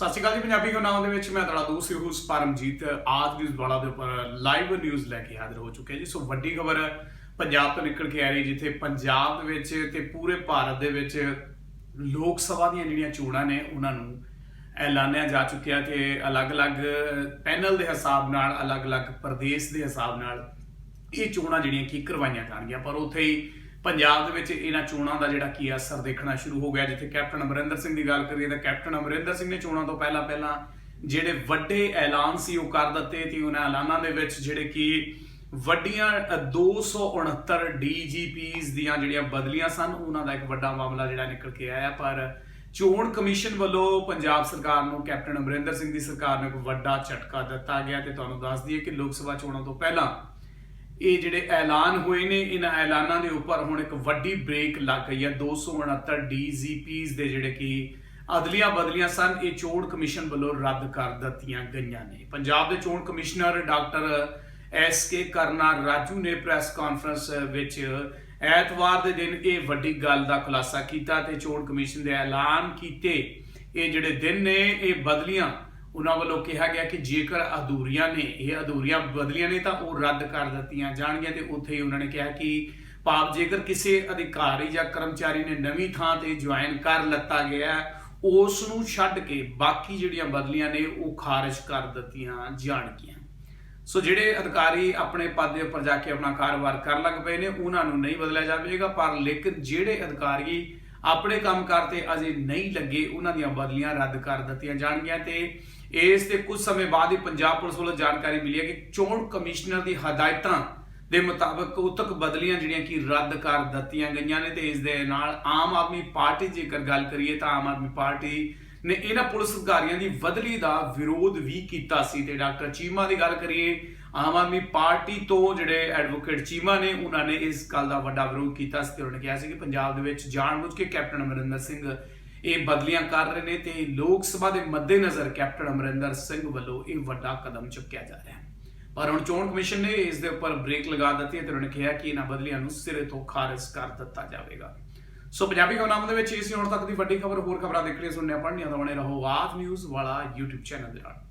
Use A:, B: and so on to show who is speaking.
A: ਸਤਿ ਸ਼੍ਰੀ ਅਕਾਲ ਜੀ, ਪੰਜਾਬੀ ਖਬਰਾਂ ਦੇ ਵਿੱਚ ਮੈਂ ਤੁਹਾਡਾ ਦੋਸਤ ਯੂਸ ਪਰਮਜੀਤ, ਆਜ ਨਿਊਜ਼ ਵਾਲਾ ਦੇ ਉੱਪਰ ਲਾਈਵ ਨਿਊਜ਼ ਲੈ ਕੇ ਹਾਜ਼ਰ ਹੋ ਚੁੱਕੇ ਜੀ। ਸੋ ਵੱਡੀ ਖਬਰ, ਪੰਜਾਬ ਤੋਂ ਨਿਕਲ ਕੇ ਆ ਰਹੀ ਜਿੱਥੇ ਪੰਜਾਬ ਦੇ ਵਿੱਚ ਤੇ ਪੂਰੇ ਭਾਰਤ ਦੇ ਵਿੱਚ ਲੋਕ ਸਭਾ ਦੀਆਂ ਜਿਹੜੀਆਂ ਚੋਣਾਂ ਨੇ, ਉਹਨਾਂ ਨੂੰ ਐਲਾਨਿਆ ਜਾ ਚੁੱਕਿਆ ਕਿ ਅਲੱਗ-ਅਲੱਗ ਪੈਨਲ ਦੇ ਹਿਸਾਬ ਨਾਲ, ਅਲੱਗ-ਅਲੱਗ ਪ੍ਰਦੇਸ਼ ਦੇ ਹਿਸਾਬ ਨਾਲ ਇਹ ਚੋਣਾਂ ਜਿਹੜੀਆਂ ਕੀ ਕਰਵਾਈਆਂ ਜਾਣਗੀਆਂ। ਪਰ ਉੱਥੇ ਹੀ ਪੰਜਾਬ ਦੇ ਵਿੱਚ ਇਹਨਾਂ ਚੋਣਾਂ ਦਾ ਜਿਹੜਾ ਕੀ ਅਸਰ ਦੇਖਣਾ ਸ਼ੁਰੂ ਹੋ ਗਿਆ ਜਿੱਥੇ ਕੈਪਟਨ ਅਮਰਿੰਦਰ ਸਿੰਘ ਦੀ ਗੱਲ ਕਰੀਏ ਤਾਂ ਕੈਪਟਨ ਅਮਰਿੰਦਰ ਸਿੰਘ ਨੇ ਚੋਣਾਂ ਤੋਂ ਪਹਿਲਾਂ ਪਹਿਲਾਂ ਜਿਹੜੇ ਵੱਡੇ ਐਲਾਨ ਸੀ ਉਹ ਕਰ ਦਿੱਤੇ ਤੇ ਉਹਨਾਂ ਐਲਾਨਾਂ ਦੇ ਵਿੱਚ ਜਿਹੜੇ ਕਿ ਵੱਡੀਆਂ ਅ, 269 ਡੀਜੀਪੀਜ਼ ਦੀਆਂ ਜਿਹੜੀਆਂ ਬਦਲੀਆਂ ਸਨ ਉਹਨਾਂ ਦਾ ਇੱਕ ਵੱਡਾ ਮਾਮਲਾ ਜਿਹੜਾ ਨਿਕਲ ਕੇ ਆਇਆ। ਪਰ ਚੋਣ ਕਮਿਸ਼ਨ ਵੱਲੋਂ ਪੰਜਾਬ ਸਰਕਾਰ ਨੂੰ ਕੈਪਟਨ ਅਮਰਿੰਦਰ ਸਿੰਘ ਦੀ ਸਰਕਾਰ ਨੂੰ ਇੱਕ ਵੱਡਾ ਝਟਕਾ ਦਿੱਤਾ ਗਿਆ ਤੇ ਤੁਹਾਨੂੰ ਦੱਸ ਦਈਏ ਕਿ ਲੋਕ ਸਭਾ ਚੋਣਾਂ ਤੋਂ ਪਹਿਲਾਂ ਇਹ ਜਿਹੜੇ ਐਲਾਨ ਹੋਏ ਨੇ, ਇਹਨਾਂ ਐਲਾਨਾਂ ਦੇ ਉੱਪਰ ਹੁਣ ਇੱਕ ਵੱਡੀ ਬ੍ਰੇਕ ਲੱਗ ਗਈ ਹੈ। 269 ਡੀਜੀਪੀਜ਼ ਦੇ ਜਿਹੜੇ ਕਿ ਅਦਲੀਆਂ ਬਦਲੀਆਂ ਸਨ, ਇਹ ਚੋਣ ਕਮਿਸ਼ਨ ਵੱਲੋਂ ਰੱਦ ਕਰ ਦਿੱਤੀਆਂ ਗਈਆਂ ਨੇ। ਪੰਜਾਬ ਦੇ ਚੋਣ ਕਮਿਸ਼ਨਰ ਡਾਕਟਰ ਐਸ ਕੇ ਕਰਨਾ ਰਾਜੂ ਨੇ ਪ੍ਰੈਸ ਕਾਨਫਰੰਸ ਵਿੱਚ ਐਤਵਾਰ ਦੇ ਦਿਨ ਇਹ ਵੱਡੀ ਗੱਲ ਦਾ ਖੁਲਾਸਾ ਕੀਤਾ ਤੇ ਚੋਣ ਕਮਿਸ਼ਨ ਦੇ ਐਲਾਨ ਕੀਤੇ। ਇਹ ਜਿਹੜੇ ਦਿਨ ਨੇ, ਇਹ ਬਦਲੀਆਂ ਉਹਨਾਂ ਵੱਲੋਂ ਕਿਹਾ ਗਿਆ ਕਿ ਜੇਕਰ ਅਧੂਰੀਆਂ ਨੇ ਇਹ ਅਧੂਰੀਆਂ ਬਦਲੀਆਂ ਨੇ ਤਾਂ ਉਹ ਰੱਦ ਕਰ ਦਿੱਤੀਆਂ ਜਾਣਗੀਆਂ ਤੇ ਉੱਥੇ ਹੀ ਉਹਨਾਂ ਨੇ ਕਿਹਾ ਕਿ ਭਾਵ ਜੇਕਰ ਕਿਸੇ ਅਧਿਕਾਰੀ ਜਾਂ ਕਰਮਚਾਰੀ ਨੇ ਨਵੀਂ ਥਾਂ ਤੇ ਜੁਆਇਨ ਕਰ ਲੱਤਾ ਗਿਆ ਹੈ, ਉਸ ਨੂੰ ਛੱਡ ਕੇ ਬਾਕੀ ਜਿਹੜੀਆਂ ਬਦਲੀਆਂ ਨੇ ਉਹ ਖਾਰਜ ਕਰ ਦਿੱਤੀਆਂ ਜਾਣਗੀਆਂ। ਸੋ ਜਿਹੜੇ ਅਧਿਕਾਰੀ ਆਪਣੇ ਪਦ ਦੇ ਉੱਪਰ ਜਾ ਕੇ ਆਪਣਾ ਕਾਰੋਬਾਰ ਕਰਨ ਲੱਗ ਪਏ ਨੇ ਉਹਨਾਂ ਨੂੰ ਨਹੀਂ ਬਦਲਿਆ ਜਾਵੇਗਾ ਪਰ ਲੇਕਿਨ ਜਿਹੜੇ ਅਧਿਕਾਰੀ ਆਪਣੇ ਕੰਮ ਕਰਤੇ ਅਜੇ ਨਹੀਂ ਲੱਗੇ, ਉਹਨਾਂ ਦੀਆਂ ਬਦਲੀਆਂ ਰੱਦ ਕਰ ਦਿੱਤੀਆਂ ਜਾਣਗੀਆਂ ਤੇ ਇਸ ਤੇ ਕੁਝ ਸਮੇਂ ਬਾਅਦ ਹੀ ਪੰਜਾਬ ਪੁਲਿਸ ਵੱਲੋਂ ਜਾਣਕਾਰੀ ਮਿਲੀ ਹੈ ਕਿ ਚੋਣ ਕਮਿਸ਼ਨਰ ਦੀ ਹਦਾਇਤਾਂ ਦੇ ਮੁਤਾਬਕ ਉਤਕ ਬਦਲੀਆਂ ਜਿਹੜੀਆਂ ਕਿ ਰੱਦ ਕਰ ਦਿੱਤੀਆਂ ਗਈਆਂ ਨੇ ਤੇ ਇਸ ਦੇ ਨਾਲ ਆਮ ਆਦਮੀ ਪਾਰਟੀ ਜੇਕਰ ਗੱਲ ਕਰੀਏ ਤਾਂ ਆਮ ਆਦਮੀ ਪਾਰਟੀ ਨੇ ਇਹਨਾਂ ਪੁਲਿਸ ਅਧਿਕਾਰੀਆਂ ਦੀ ਬਦਲੀ ਦਾ ਵਿਰੋਧ ਵੀ ਕੀਤਾ ਸੀ ਤੇ ਡਾਕਟਰ ਚੀਮਾ ਦੀ ਗੱਲ ਕਰੀਏ, ਆਮ ਆਦਮੀ ਪਾਰਟੀ ਤੋਂ ਜਿਹੜੇ ਐਡਵੋਕੇਟ ਚੀਮਾ ਨੇ, ਉਹਨਾਂ ਨੇ ਇਸ ਗੱਲ ਦਾ ਵੱਡਾ ਵਿਰੋਧ ਕੀਤਾ ਸੀ ਤੇ ਉਹਨਾਂ ਨੇ ਕਿਹਾ ਸੀ ਕਿ ਪੰਜਾਬ ਦੇ ਵਿੱਚ ਜਾਣਬੁੱਝ ਕੇ ਕੈਪਟਨ ਅਮਰਿੰਦਰ ਸਿੰਘ ਇਹ ਬਦਲੀਆਂ ਕਰ ਰਹੇ ਨੇ ਤੇ ਲੋਕ ਸਭਾ ਦੇ ਮੱਦੇਨਜ਼ਰ ਕੈਪਟਨ ਅਮਰਿੰਦਰ ਸਿੰਘ ਵੱਲੋਂ ਇਹ ਵੱਡਾ ਕਦਮ ਚੁੱਕਿਆ ਜਾ ਰਿਹਾ ਹੈ। ਪਰ ਹੁਣ ਚੋਣ ਕਮਿਸ਼ਨ ਨੇ ਇਸ ਦੇ ਉੱਪਰ ਬ੍ਰੇਕ ਲਗਾ ਦਿੱਤੀ ਹੈ ਤੇ ਉਹਨਾਂ ਨੇ ਕਿਹਾ ਕਿ ਇਹਨਾਂ ਬਦਲੀਆਂ ਨੂੰ ਸਿਰੇ ਤੋਂ ਖਾਰਜ ਕਰ ਦਿੱਤਾ ਜਾਵੇਗਾ। ਸੋ ਪੰਜਾਬੀ ਖਬਰਾਂ ਦੇ ਵਿੱਚ ਇਸ ਹੁਣ ਤੱਕ ਦੀ ਵੱਡੀ ਖਬਰ ਹੋਰ ਖਬਰਾਂ ਦੇਖਣੀਆਂ ਸੁਣਨੀਆਂ ਪੜ੍ਹਨੀਆਂ ਤਾਂ ਬਣੇ ਰਹੋ ਆਜ ਨਿਊਜ਼ ਵਾਲਾ YouTube ਚੈਨਲ ਦੇ ਨਾਲ।